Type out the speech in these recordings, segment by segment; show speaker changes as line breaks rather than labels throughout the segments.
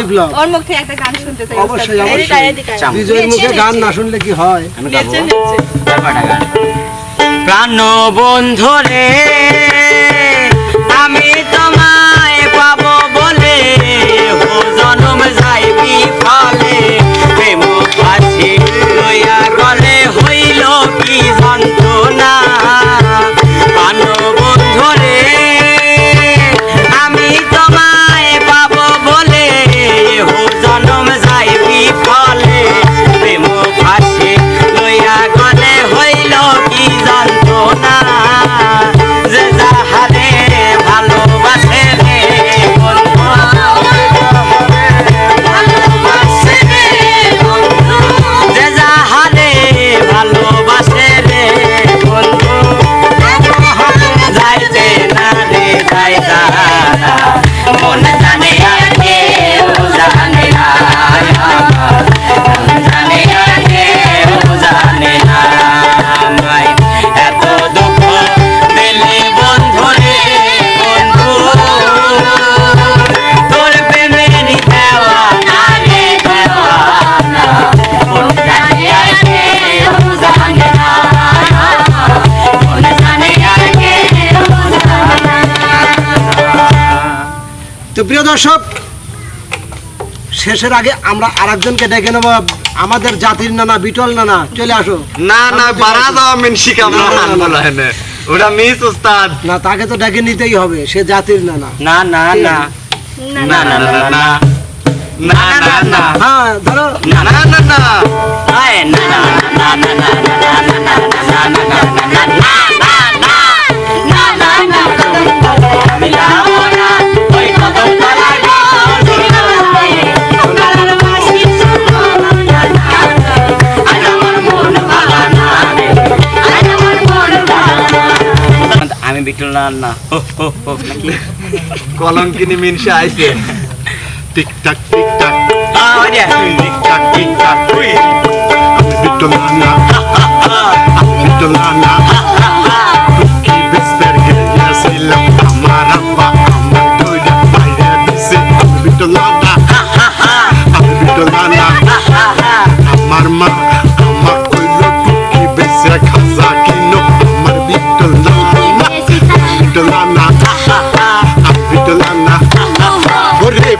বিপ্লব
ওর মুখ থেকে একটা গান শুনতে চাই
অবশ্যই, অবশ্যই।
এদিকে আয়, এদিকে আয়।
চাম।
বিজয়ের মুখে গান না শুনলে কি হয়?
আমি গাবো। প্রাণ বন্ধু রে।
তো প্রিয় দর্শক শেষের আগে আমরা আরেকজনকে ডেকে নেব আমাদের জাতির নানা বিটল নানা চলে আসো
না না বাড়া দাও মিনসি কামরা
না, না, না, না।
হেনে ওটা মিস উস্তাদ
না তাকে তো ডেকে নিতেই হবে সে জাতির নানা
না না না
না,
না না না না
না না না
হ্যাঁ ধরো
না
না না না
আয় না না না না না না না না না না বিক্রল না নাকি?
কলঙ্কিনী মিনসে আইছে।
টিকটাক টিকটাক টিকটাক টিকটাক বিক্রল না বিক্রল না টুকি বেসপের গেছিলাম আমার মা আমার
কইল টুকি বেসে খা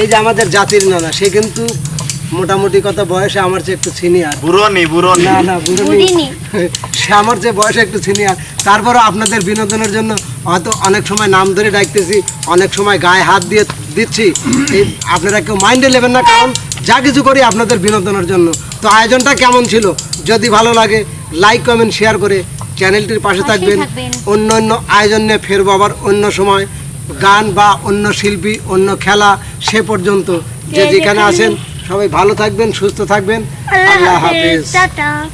এই যে আমাদের জাতির নানা সে কিন্তু মোটামুটি কত বয়সে আমার চেয়ে একটু সিনিয়র
বুড়নি বুড়নি।
না না বুঝলি সে আমার যে বয়সে একটু সিনিয়র তারপরও আপনাদের বিনোদনের জন্য হয়তো অনেক সময় নাম ধরে ডাকতেছি অনেক সময় গায়ে হাত দিয়ে দিচ্ছি। এই আপনারা কেউ মাইন্ডে নেবেন না কারণ যা কিছু করি আপনাদের বিনোদনের জন্য। তো আয়োজনটা কেমন ছিল? যদি ভালো লাগে লাইক কমেন্ট শেয়ার করে চ্যানেলটির পাশে থাকবেন।
থাকবেন।
অন্য অন্য আয়োজন নিয়ে ফেরবো আবার অন্য সময়। গান বা অন্য শিল্পী অন্য খেলা সে পর্যন্ত।
যে
যেখানে
যেখানে-
আছেন সবাই ভালো থাকবেন সুস্থ থাকবেন। আল্লাহ হাফিজ।
টাটা।